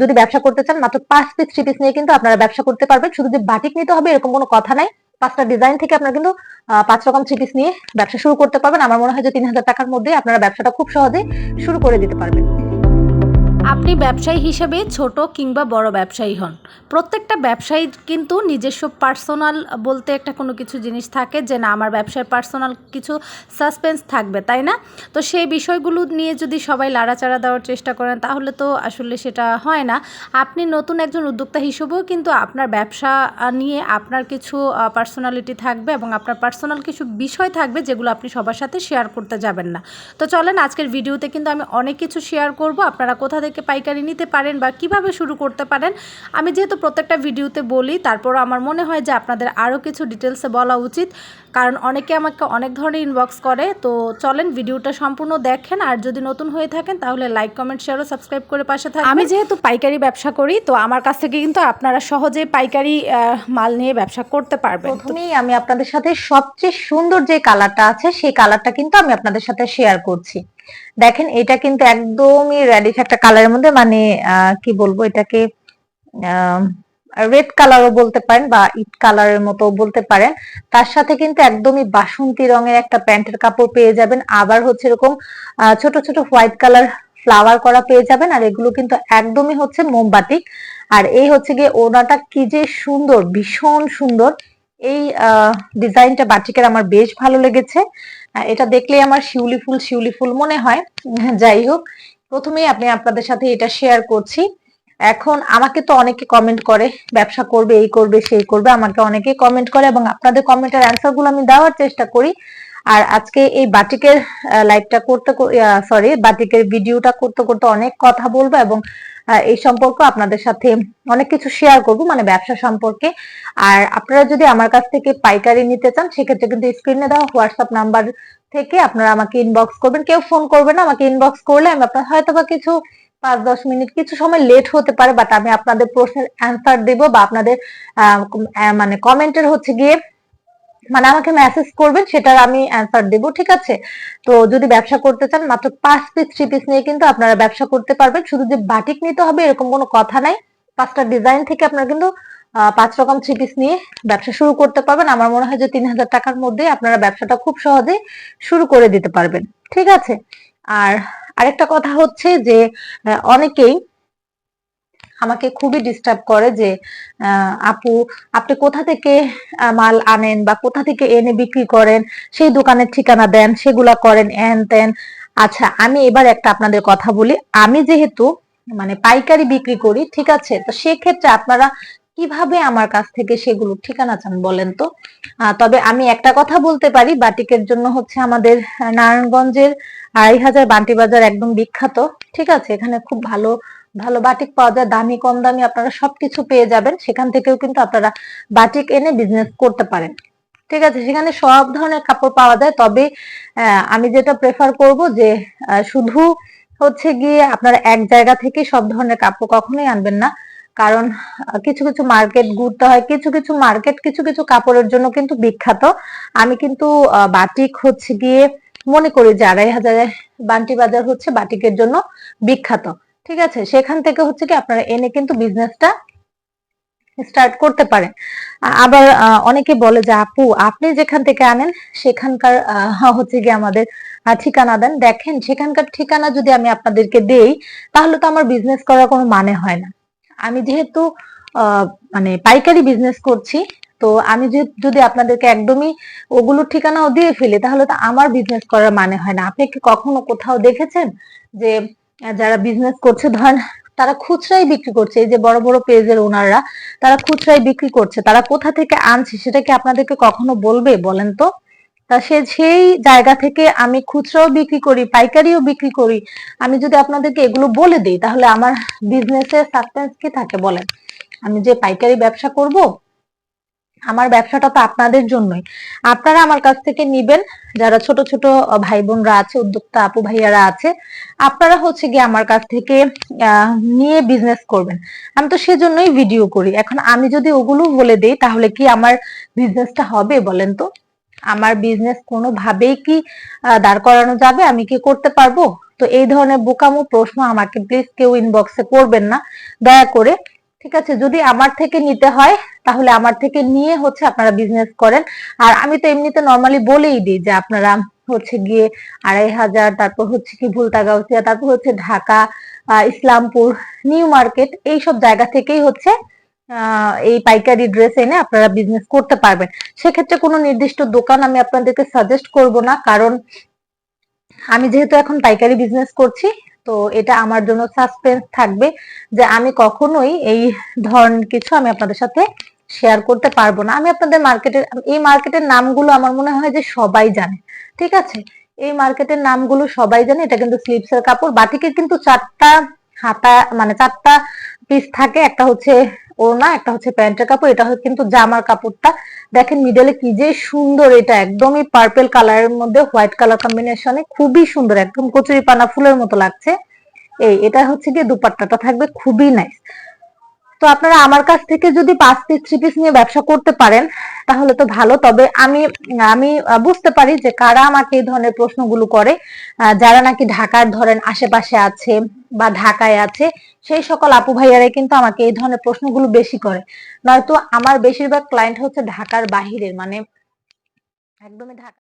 যদি ব্যবসা করতে চান, মাত্র পাঁচ পিস থ্রি পিস নিয়ে কিন্তু আপনারা ব্যবসা করতে পারবেন। শুধু যে বাটিক নিতে হবে, এরকম কোনো কথা নাই। পাঁচটা ডিজাইন থেকে আপনারা কিন্তু পাঁচ রকম থ্রি পিস নিয়ে ব্যবসা শুরু করতে পারবেন। আমার মনে হয় যে তিন হাজার টাকার মধ্যে আপনারা ব্যবসাটা খুব সহজে শুরু করে দিতে পারবেন। আপনি ব্যবসায়ী হিসেবে ছোট কিংবা বড় ব্যবসায়ী হন। প্রত্যেকটা ব্যবসায়ীর কিন্তু নিজস্ব পার্সোনাল বলতে একটা কোনো কিছু জিনিস থাকে যে, না, আমার ব্যবসায় পার্সোনাল কিছু সাসপেন্স থাকবে তাই না? তো সেই বিষয়গুলো নিয়ে যদি সবাই লাড়াচাড়া দেওয়ার চেষ্টা করেন, তাহলে তো আসলে সেটা হয় না। আপনি নতুন একজন উদ্যোক্তা হিসেবেও কিন্তু আপনার ব্যবসা নিয়ে আপনার কিছু পার্সোনালিটি থাকবে এবং আপনার পার্সোনাল কিছু বিষয় থাকবে যেগুলো আপনি সবার সাথে শেয়ার করতে যাবেন না। তো চলেন, আজকের ভিডিওতে কিন্তু আমি অনেক কিছু শেয়ার করব। আপনারা কোথা থেকে পাইকারি নিতে পারেন বা কীভাবে শুরু করতে পারেন আমি যেহেতু প্রত্যেকটা ভিডিওতে বলি তারপর আমার মনে হয় যে আপনাদের আরও কিছু ডিটেলসে বলা উচিত। কারণ অনেকে আমাকে অনেক ধরনের ইনবক্স করে তো চলেন ভিডিওটা সম্পূর্ণ দেখেন। আর যদি নতুন হয়ে থাকেন তাহলে লাইক কমেন্ট শেয়ার ও সাবস্ক্রাইব করে পাশে থাকবেন। আমি যেহেতু পাইকারি ব্যবসা করি তো আমার কাছ থেকে কিন্তু আপনারা সহজে পাইকারি আহ, মাল নিয়ে ব্যবসা করতে পারবেন। প্রথমেই আমি আপনাদের সাথে সবচেয়ে সুন্দর যে কালারটা আছে সেই কালারটা কিন্তু আমি আপনাদের সাথে শেয়ার করছি। দেখেন, এটা কিন্তু একদমই রেডিশ একটা কালারের মধ্যে মানে কি বলব, এটাকে রেড কালারও বলতে পারেন বা ইট কালারের মতো বলতে পারেন। তার সাথে কিন্তু একদমই বাসন্তী রঙের একটা প্যান্টের কাপড় পেয়ে যাবেন। আবার হচ্ছে এরকম ছোট ছোট হোয়াইট কালার ফ্লাওয়ার করা পেয়ে যাবেন। আর এগুলো কিন্তু একদমই হচ্ছে মোমবাতিক আর এই হচ্ছে গিয়ে ওনাটা কি যে সুন্দর, ভীষণ সুন্দর। এই ডিজাইনটা বাটিকের আমার বেশ ভালো লেগেছে। এটা দেখলেই আমার শিউলি ফুল শিউলি ফুল মনে হয়। যাই হোক, প্রথমেই আপনি আপনাদের সাথে এটা শেয়ার করছি। এখন আমাকে তো অনেকে কমেন্ট করে, ব্যবসা করবে, এই করবে, সেই করবে, আমাকে অনেকে কমেন্ট করে এবং আপনাদের কমেন্টের অ্যান্সারগুলো আমি দেওয়ার চেষ্টা করি। আর আজকে এই বাটিকের লাইভটা করতে সরি বাটিকের ভিডিওটা করতে করতে অনেক কথা বলব এবং এই সম্পর্ক আপনাদের সাথে অনেক কিছু শেয়ার করব মানে ব্যবসা সম্পর্কে। আর আপনারা যদি আমার কাছ থেকে পাইকারি নিতে চান, সেক্ষেত্রে কিন্তু স্ক্রিনে দেওয়া হোয়াটসঅ্যাপ নাম্বার থেকে আপনারা আমাকে ইনবক্স করবেন। কেউ ফোন করবে না, আমাকে ইনবক্স করলে আমি আপনার হয়তো বা কিছু পাঁচ দশ মিনিট, কিছু সময় লেট হতে পারে বাট আমি আপনাদের প্রশ্নের অ্যান্সার দেব বা আপনাদের মানে কমেন্টের হচ্ছে গিয়ে মানে আমাকে মেসেজ করবেন, সেটার আমি অ্যান্সার দেব, ঠিক আছে? তো যদি ব্যবসা করতে চান, মাত্র পাঁচ পিস থ্রি পিস নিয়ে কিন্তু আপনারা ব্যবসা করতে পারবেন। শুধু যে বাটিক নিতে হবে, এরকম কোনো কথা নাই। পাঁচটা ডিজাইন থেকে আপনারা কিন্তু পাঁচ রকম থ্রি পিস নিয়ে ব্যবসা শুরু করতে পারবেন। আমার মনে হয় যে তিন হাজার টাকার মধ্যে আপনারা ব্যবসাটা খুব সহজে শুরু করে দিতে পারবেন। ঠিক আছে? আর আরেকটা কথা হচ্ছে যে অনেকেই আমাকে খুবই ডিস্টার্ব করে যে আপু, আপনি কোথা থেকে মাল আনেন বা কোথা থেকে এনে বিক্রি করেন? সেই দোকানের ঠিকানা দেন, সেগুলা করেন, এন তেন। আচ্ছা আমি এবার একটা আপনাদের কথা বলি। আমি যেহেতু মানে পাইকারি বিক্রি করি, ঠিক আছে? তো সেক্ষেত্রে আপনারা কীভাবে আমার কাছ থেকে সেগুলো ঠিকানা চান বলেন তো? তবে আমি একটা কথা বলতে পারি, বাটিকের জন্য হচ্ছে আমাদের নারায়ণগঞ্জের আড়াই হাজার বান্টি বাজার একদম বিখ্যাত, ঠিক আছে? এখানে খুব ভালো ভালো বাটিক পাওয়া যায়, দামি, কম দামি আপনারা সবকিছু পেয়ে যাবেন। সেখান থেকেও কিন্তু আপনারা বাটিক এনে বিজনেস করতে পারেন। ঠিক আছে, সেখানে সব ধরনের কাপড় পাওয়া যায়। তবে আমি যেটা প্রেফার করব যে শুধু হচ্ছে গিয়ে আপনারা এক জায়গা থেকে সব ধরনের কাপড় কখনোই আনবেন না। কারণ কিছু কিছু মার্কেট ঘুরতে হয়, কিছু কিছু মার্কেট কিছু কিছু কাপড়ের জন্য কিন্তু বিখ্যাত। আমি কিন্তু বাটিক হচ্ছে গিয়ে মনে করি যে আড়াই হাজারের বান্টি বাজার হচ্ছে বাটিকের জন্য বিখ্যাত। ঠিক আছে? সেখান থেকে হচ্ছে কি আপনারা এনে কিন্তু বিজনেসটা স্টার্ট করতে পারেন। আ- আবার অনেকে বলে যে, আপু, আপনি যেখান থেকে আনেন, সেখানকার হচ্ছে কি আমাদের ঠিকানা দেন। দেখেন, সেখানকার ঠিকানা যদি আমি আপনাদেরকে দেই, তাহলে তো আমার বিজনেস করার কোনো মানে হয় না। আমি যেহেতু মানে পাইকারি বিজনেস করছি, তো আমি যদি আপনাদেরকে একদমই ওগুলোর ঠিকানাও দিয়ে ফেলি, তাহলে তো আমার বিজনেস করার মানে হয় না। আপনি কি কখনো কোথাও দেখেছেন যে আহ, যারা বিজনেস করছে ধরেন তারা খুচরাই বিক্রি করছে। এই যে বড় বড় পেজের ওনাররা তারা খুচরাই বিক্রি করছে। তারা কোথা থেকে আনছে সেটা কি আপনাদেরকে কখনো বলবে বলেন তো? তা সে সেই জায়গা থেকে আমি খুচরাও বিক্রি করি পাইকারিও বিক্রি করি। আমি যদি আপনাদেরকে এগুলো বলে দিই তাহলে আমার বিজনেসের সাসপেন্স কি থাকে বলেন? আমি যে পাইকারি ব্যবসা করব আমার ব্যবসাটা তো আপনাদের জন্যই। আপনারা আমার কাছ থেকে নিবেন, যারা ছোট ছোট ভাই বোনরা আছে, উদ্যোক্তা আপু ভাইয়ারা আছে, আপনারা হচ্ছে গিয়ে আমার কাছ থেকে নিয়ে বিজনেস করবেন। আমি তো সেজন্যই ভিডিও করি। এখন আমি যদি ওগুলো বলে দেই, তাহলে কি আমার বিজনেসটা হবে বলেন তো? আমার বিজনেস কোনোভাবেই কি দাঁড় করানো যাবে? আমি কি করতে পারব? তো এই ধরনের বোকামো প্রশ্ন আমাকে প্লিজ কেউ ইনবক্সে করবেন না। দয়া করে ঠিক আছে, যদি আমার থেকে নিতে হয়, তাহলে আমার থেকে নিয়ে হচ্ছে আপনারা বিজনেস করেন। আর আমি তো এমনিতে নর্মালি বলেই দিই যে আপনারা হচ্ছে গিয়ে আড়াই হাজার, তারপর হচ্ছে কি ভুলতা গাউসিয়া তারপর হচ্ছে ঢাকা ইসলামপুর, নিউ মার্কেট, এইসব জায়গা থেকেই হচ্ছে এই পাইকারি ড্রেস এনে আপনারা বিজনেস করতে পারবেন। সেক্ষেত্রে কোনো নির্দিষ্ট দোকান আমি আপনাদেরকে সাজেস্ট করব না, কারণ আমি যেহেতু এখন পাইকারি বিজনেস করছি তো এটা আমার জন্য সাসপেন্স থাকবে যে আমি কখনোই এই ধরনের কিছু আমি আপনাদের সাথে শেয়ার করতে পারব না। আমি আপনাদের মার্কেটের এই মার্কেটের নামগুলো আমার মনে হয় যে সবাই জানে, ঠিক আছে? এই মার্কেটের নামগুলো সবাই জানে, এটা কিন্তু স্লিপসের কাপড়, বাটিকের কিন্তু চারটা হাতা মানে চারটা পিস থাকে, একটা হচ্ছে ওড়না, একটা হচ্ছে প্যান্টের কাপড়, এটা হচ্ছে কিন্তু জামার কাপড়টা। দেখেন মিডলে কি যে সুন্দর এটা, একদমই পার্পেল কালারের মধ্যে হোয়াইট কালার কম্বিনেশনে খুবই সুন্দর, একদম কচুরি পানা ফুলের মতো লাগছে। এই, এটা হচ্ছে গিয়ে দুপাট্টাটা থাকবে, খুবই নাইস তো আপনারা আমার কাছ থেকে যদি পাঁচ পিস থ্রি পিস নিয়ে ব্যবসা করতে পারেন তাহলে তো ভালো। তবে আমি আমি বুঝতে পারি যে কারা আমাকে এই ধরনের প্রশ্নগুলো করে। যারা নাকি ঢাকার ধরেন আশেপাশে আছে বা ঢাকায় আছে, সেই সকল আপু ভাইয়ারাই কিন্তু আমাকে এই ধরনের প্রশ্নগুলো বেশি করে। নয়তো আমার বেশিরভাগ ক্লায়েন্ট হচ্ছে ঢাকার বাহিরের মানে একদমই ঢাকা